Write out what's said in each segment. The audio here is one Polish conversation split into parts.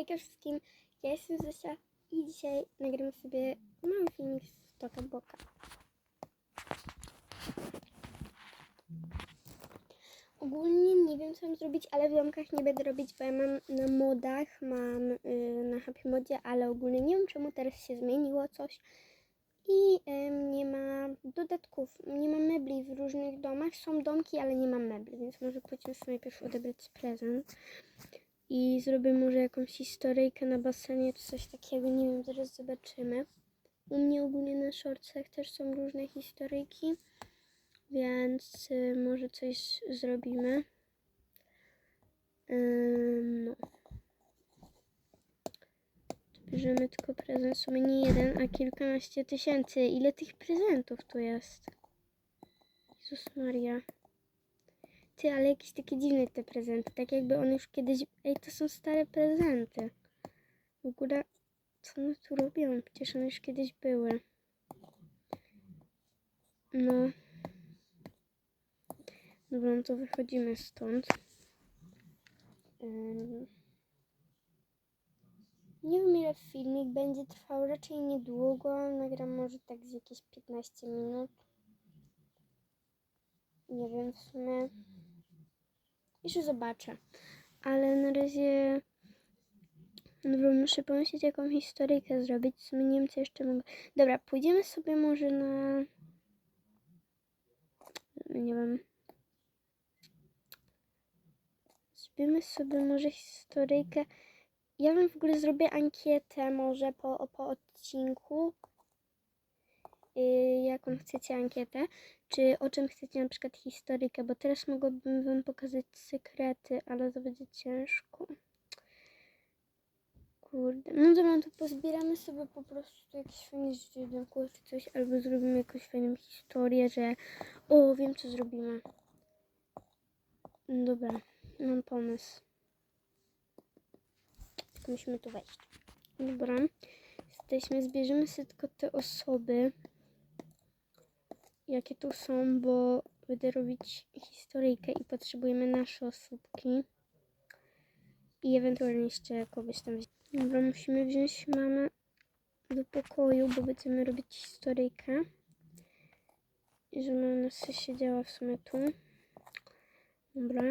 Hejka wszystkim, ja jestem Zosia i dzisiaj nagram sobie mały filmik z Toka Boka. Ogólnie nie wiem co mam zrobić, ale w domkach nie będę robić, bo ja mam na modach, mam y, na Happy Modzie, ale ogólnie nie wiem czemu teraz się zmieniło coś i em, nie ma dodatków, nie ma mebli w różnych domach. Są domki, ale nie ma mebli, więc może pójdźmy sobie najpierw odebrać prezent i zrobię może jakąś historyjkę na basenie czy coś takiego, nie wiem, zaraz zobaczymy. U mnie ogólnie na shortsach też są różne historyjki, więc y, może coś zrobimy. No. Bierzemy tylko prezent, w sumie nie jeden, a kilkanaście tysięcy. Ile tych prezentów tu jest? Jezus Maria. Ty, ale jakieś takie dziwne te prezenty, tak jakby one już kiedyś... Ej, to są stare prezenty. W ogóle, co one tu robią? Przecież one już kiedyś były. No. Dobra, no to wychodzimy stąd. Ym. Nie wiem ile filmik będzie trwał, raczej niedługo. Nagram może tak z jakieś 15 minut. Nie wiem w sumie. Jeszcze zobaczę. Ale na razie. Dobra, muszę pomyśleć jaką historyjkę zrobić. W sumie nie wiem co jeszcze mogę. Dobra, pójdziemy sobie może na. Nie wiem. Zrobimy sobie może historyjkę. Ja bym w ogóle zrobię ankietę może po, po odcinku. Yy, jaką chcecie ankietę? Czy o czym chcecie na przykład historykę? Bo teraz mogłabym wam pokazać sekrety, ale to będzie ciężko. Kurde. No dobra, no to pozbieramy sobie po prostu jakieś fajne źródełko czy coś, albo zrobimy jakąś fajną historię, że o, wiem co zrobimy. Dobra, mam pomysł. Musimy tu wejść. Dobra. Jesteśmy, zbierzemy sobie tylko te osoby, jakie tu są, bo będę robić historyjkę i potrzebujemy nasze osóbki. I ewentualnie jeszcze kogoś tam wziąć. Dobra, musimy wziąć mamę do pokoju, bo będziemy robić historyjkę. I żeby ona sobie siedziała w sumie tu. Dobra.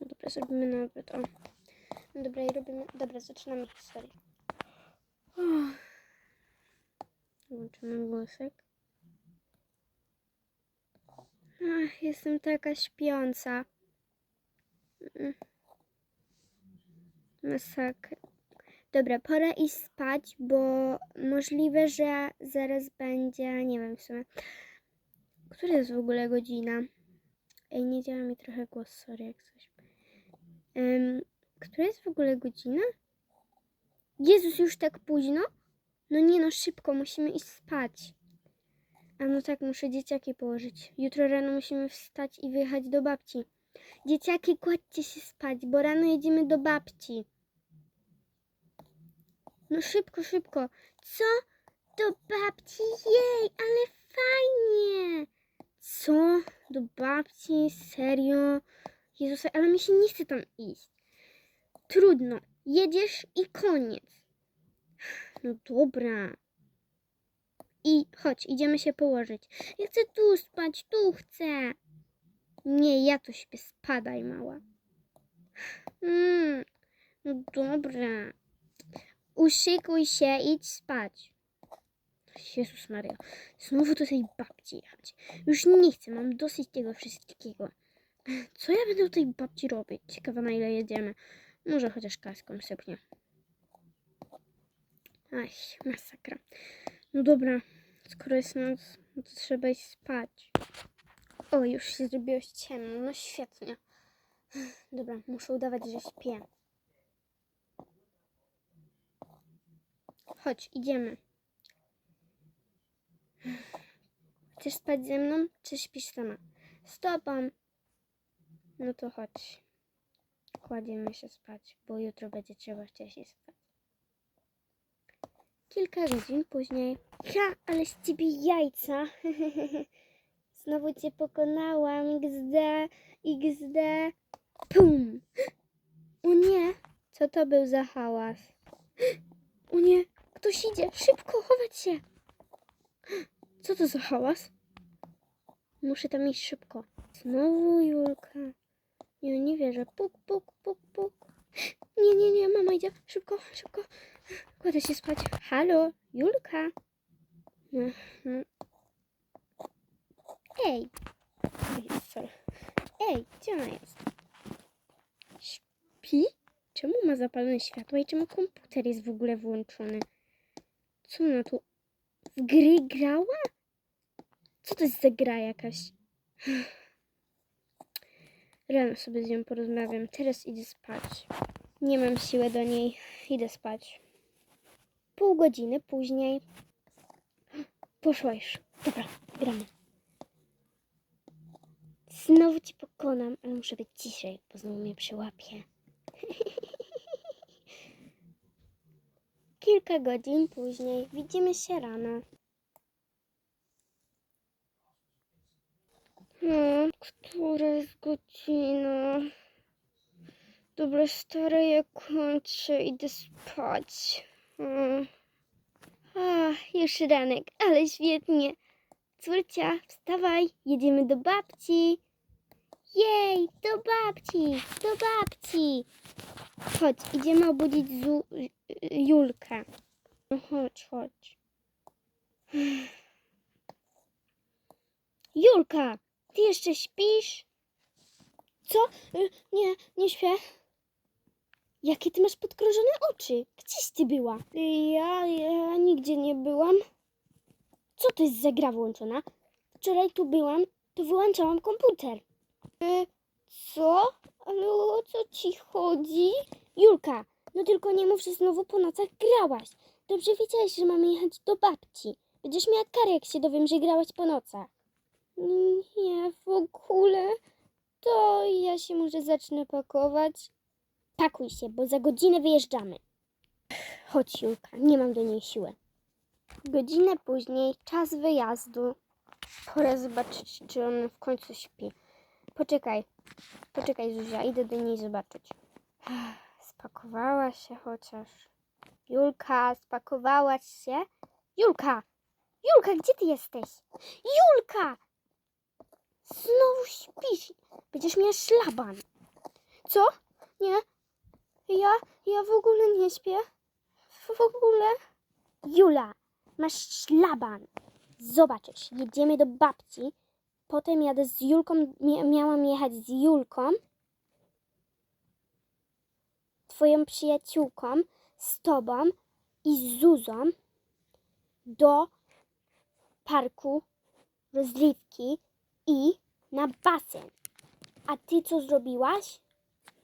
Dobra, zrobimy na odwrót. Dobra, i robimy. Dobra, zaczynamy historię. Włączymy głosek. Ach, jestem taka śpiąca. Mm. Masakra. Dobra, pora iść spać, bo możliwe, że zaraz będzie, nie wiem w sumie. Która jest w ogóle godzina? Ej, nie działa mi trochę głos, sorry, jak coś. Um, która jest w ogóle godzina? Jezus, już tak późno? No nie no, szybko, musimy iść spać. A no tak, muszę dzieciaki położyć. Jutro rano musimy wstać i wyjechać do babci. Dzieciaki, kładźcie się spać, bo rano jedziemy do babci. No szybko, szybko. Co? Do babci? Jej, ale fajnie. Co? Do babci? Serio? Jezus, ale mi się nie chce tam iść. Trudno. Jedziesz i koniec. No dobra. I chodź, idziemy się położyć. Ja chcę tu spać, tu chcę. Nie, ja tu śpię, spadaj mała. Mm, no dobra. Uszykuj się, idź spać. Jezus Maria, znowu do tej babci jechać. Już nie chcę, mam dosyć tego wszystkiego. Co ja będę do tej babci robić? Ciekawa na ile jedziemy. Może chociaż kaską sypnie. Aj, masakra. No dobra, skoro jest noc, no to trzeba iść spać. O, już się zrobiło ciemno, no świetnie. Dobra, muszę udawać, że śpię. Chodź, idziemy. Chcesz spać ze mną, czy śpisz sama? Z tobą. No to chodź. Kładziemy się spać, bo jutro będzie trzeba wcześniej spać. Kilka godzin później. Ja, ale z ciebie jajca. Znowu cię pokonałam. XD, XD. Pum. O nie, co to był za hałas? O nie, ktoś idzie. Szybko, chować się. Co to za hałas? Muszę tam iść szybko. Znowu Julka. Nie, nie wierzę. Puk, puk, puk, puk. Nie, nie, nie, mama idzie. Szybko, szybko. Kładę się spać. Halo, Julka. Mhm. Ej. Ej, gdzie ona jest? Śpi? Czemu ma zapalone światło i czemu komputer jest w ogóle włączony? Co ona tu w gry grała? Co to jest za gra jakaś? Rano sobie z nią porozmawiam. Teraz idę spać. Nie mam siły do niej. Idę spać. Pół godziny później. Poszła już. Dobra, gramy. Znowu cię pokonam, ale muszę być ciszej, bo znowu mnie przyłapie. Kilka godzin później widzimy się rano. No, która jest godzina? Dobra, stara, ja kończę, idę spać. Mm. A, już ranek, ale świetnie. Córcia, wstawaj, jedziemy do babci. Jej, do babci, do babci. Chodź, idziemy obudzić Zu Julkę. Chodź, chodź. Julka, ty jeszcze śpisz? Co? Y, Nie, nie śpię. Jakie ty masz podkrążone oczy? Gdzieś ty była? Ja, ja nigdzie nie byłam. Co to jest za gra włączona? Wczoraj tu byłam, to wyłączałam komputer. Y, co? Ale o co ci chodzi? Julka, no tylko nie mów, że znowu po nocach grałaś. Dobrze wiedziałeś, że mamy jechać do babci. Będziesz miała karę, jak się dowiem, że grałaś po nocach. Nie, w ogóle. To ja się może zacznę pakować. Pakuj się, bo za godzinę wyjeżdżamy. Chodź, Julka, nie mam do niej siły. Godzinę później, czas wyjazdu. Pora zobaczyć, czy on w końcu śpi. Poczekaj, poczekaj, Zuzia, idę do niej zobaczyć. Spakowała się chociaż. Julka, spakowałaś się? Julka! Julka, gdzie ty jesteś? Julka! Znowu śpisz. Będziesz miała szlaban. Co? Nie. Ja, ja w ogóle nie śpię. W ogóle. Jula, masz szlaban. Zobaczysz, jedziemy do babci. Potem jadę z Julką, mia- miałam jechać z Julką, twoją przyjaciółką, z tobą i z Zuzą do parku rozrywki i na basen. A ty co zrobiłaś?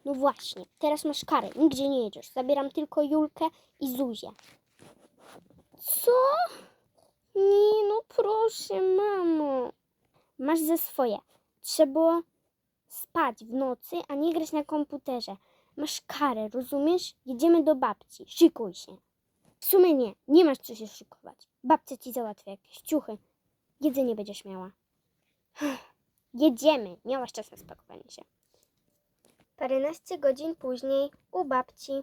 No właśnie, teraz masz karę, nigdzie nie jedziesz. Zabieram tylko Julkę i Zuzię. Co? Nie, no proszę, mamo. Masz ze swoje. Trzeba spać w nocy, a nie grać na komputerze. Masz karę, rozumiesz? Jedziemy do babci. Szykuj się. W sumie nie, nie masz co się szykować. Babcia ci załatwi jakieś ciuchy. Jedzenie będziesz miała. Jedziemy. Miałaś czas na spakowanie się. Paręnaście godzin później u babci.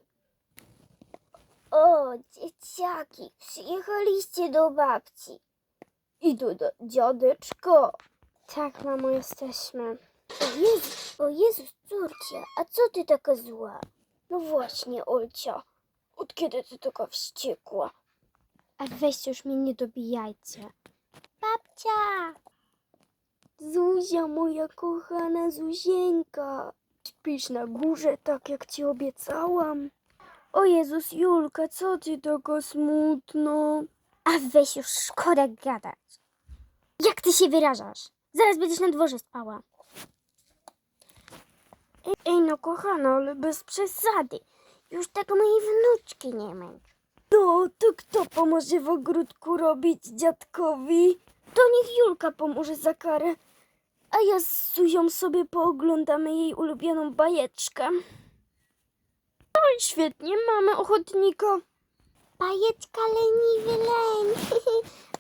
O, dzieciaki, przyjechaliście do babci. Idę do dziadeczko. Tak, mamo, jesteśmy. O Jezu, o Jezus, córcia, a co ty taka zła? No właśnie, Olcia, od kiedy ty taka wściekła? A weźcie już mnie nie dobijajcie. Babcia! Zuzia, moja kochana Zuzieńka. Śpisz na górze, tak jak ci obiecałam. O Jezus, Julka, co ty taka smutno? A weź już, szkoda gadać. Jak ty się wyrażasz? Zaraz będziesz na dworze spała. Ej, ej no kochana, ale bez przesady. Już tak mojej wnuczki nie męcz. No, to kto pomoże w ogródku robić dziadkowi? To niech Julka pomoże za karę. A ja z Zuzią sobie pooglądamy jej ulubioną bajeczkę. No i świetnie, mamy ochotnika. Bajeczka leniwy leń.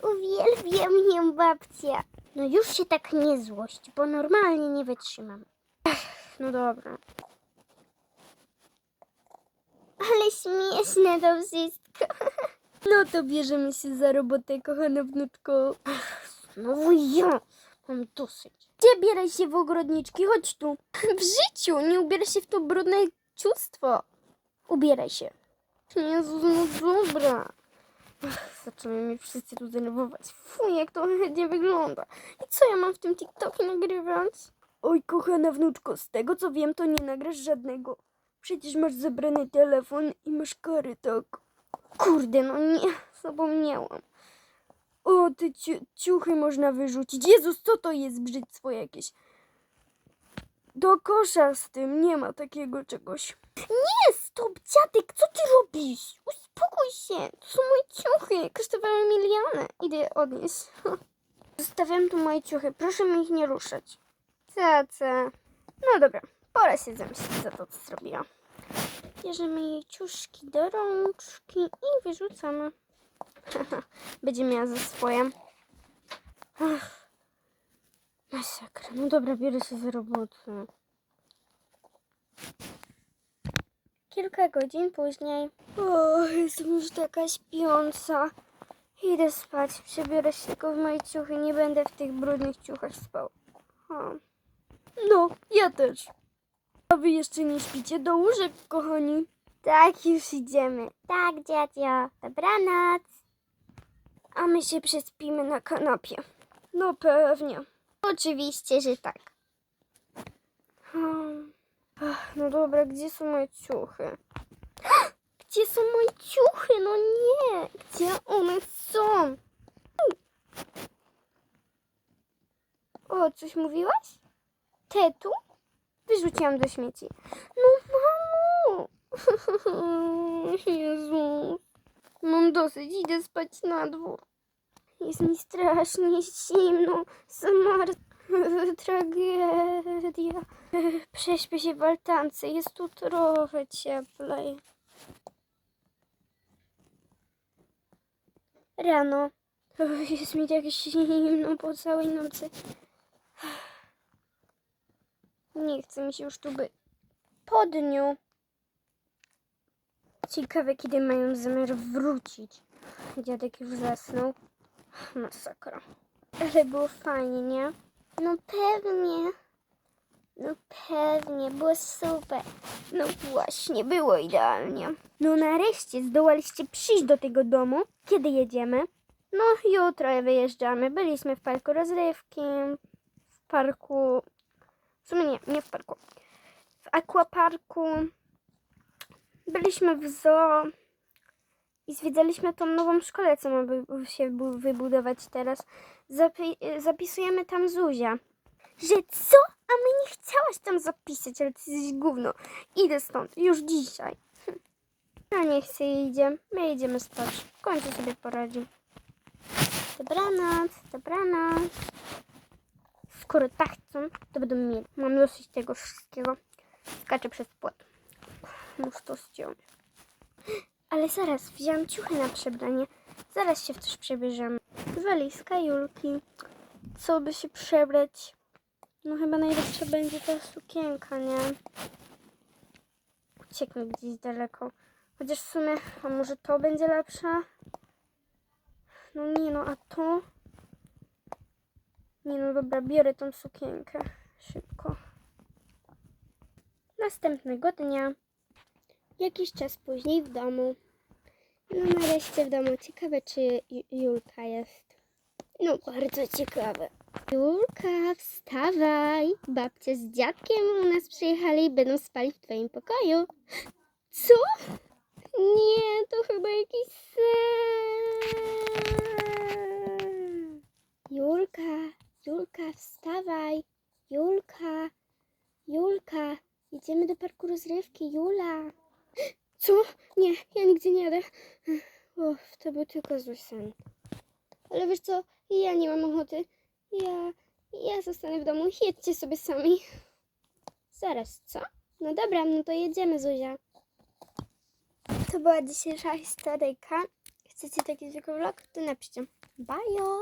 Uwielbiam ją babcia. No już się tak nie złość, bo normalnie nie wytrzymam. Ech, no dobra. Ale śmieszne to wszystko. No to bierzemy się za robotę, kochana wnuczko. Znowu ja. Mam dosyć. Gdzie bieraj się w ogrodniczki? Chodź tu. W życiu nie ubieraj się w to brudne ciustwo. Ubieraj się. Jezus, no dobra. Ach, zaczęły mnie wszyscy tu denerwować. Fuj, jak to nie wygląda. I co ja mam w tym TikToku nagrywać? Oj, kochana wnuczko, z tego co wiem, to nie nagrasz żadnego. Przecież masz zabrany telefon i masz kary, tak? Kurde, no nie, zapomniałam. O, te ciu- ciuchy można wyrzucić. Jezus, co to jest brzydztwo jakieś? Do kosza z tym, nie ma takiego czegoś. Nie, stop, dziadek, co ty robisz? Uspokój się, to są moje ciuchy, kosztowały miliony. Idę odnieść. Zostawiam tu moje ciuchy, proszę mi ich nie ruszać. Caca. No dobra, pora się zemścić za to, co zrobiła. Bierzemy jej ciuszki do rączki i wyrzucamy. Będzie miała za swoje. Ach, masakra. No dobra, biorę się za robotę. Kilka godzin później. O, jestem już taka śpiąca. Idę spać. Przebiorę się tylko w moje ciuchy. Nie będę w tych brudnych ciuchach spał. O. No, ja też. A wy jeszcze nie śpicie do łóżek, kochani? Tak, już idziemy. Tak, dziadzio. Dobranoc. A my się przespimy na kanapie. No pewnie. Oczywiście, że tak. Hmm. Ach, no dobra, gdzie są moje ciuchy? Gdzie są moje ciuchy? No nie! Gdzie one są? O, coś mówiłaś? Tetu? Wyrzuciłam do śmieci. No mamo! Jezu. Mam dosyć, idę spać na dwór. Jest mi strasznie zimno. Samar... Tragedia. Prześpię się w altance. Jest tu trochę cieplej. Rano. Jest mi tak zimno po całej nocy. Nie chce mi się już tu być. Po dniu. Ciekawe, kiedy mają zamiar wrócić. Dziadek już zasnął. Masakra. Ale było fajnie, nie? No pewnie. No pewnie, było super. No właśnie, było idealnie. No nareszcie zdołaliście przyjść do tego domu. Kiedy jedziemy? No jutro wyjeżdżamy. Byliśmy w parku rozrywki, w parku... W sumie nie, nie w parku. W aquaparku. Byliśmy w zoo i zwiedzaliśmy tą nową szkołę, co ma się bu- wybudować teraz. Zapi- zapisujemy tam Zuzia. Że co? A my nie chciałaś tam zapisać, ale ty jesteś gówno. Idę stąd, już dzisiaj. A niech się idzie. My idziemy spać. W końcu sobie poradzi. Dobranoc, dobranoc. Skoro tak chcą, to będą mieli. Mam dosyć tego wszystkiego. Skaczę przez płot. Muszę to ściąć. Ale zaraz, wziąłem ciuchy na przebranie. Zaraz się w coś przebierzemy. Walizka Julki. Co by się przebrać? No chyba najlepsza będzie ta sukienka, nie? Ucieknę gdzieś daleko. Chociaż w sumie, a może to będzie lepsze? No nie no, a to? Nie no, dobra, biorę tą sukienkę. Szybko. Następnego dnia. Jakiś czas później w domu. No nareszcie w domu. Ciekawe, czy Ju- Julka jest. No bardzo ciekawe. Julka, wstawaj. Babcia z dziadkiem u nas przyjechali i będą spali w twoim pokoju. Co? Nie, to chyba jakiś sen. Julka, Julka, wstawaj. Julka, Julka, idziemy do parku rozrywki. Jula. Co? Nie, ja nigdzie nie jadę. Uff, to był tylko zły sen. Ale wiesz co, ja nie mam ochoty. Ja, ja zostanę w domu. Jedźcie sobie sami. Zaraz, co? No dobra, no to jedziemy, Zuzia. To była dzisiejsza historyjka. Chcecie taki zwykły vlog? To napiszcie. Bajo!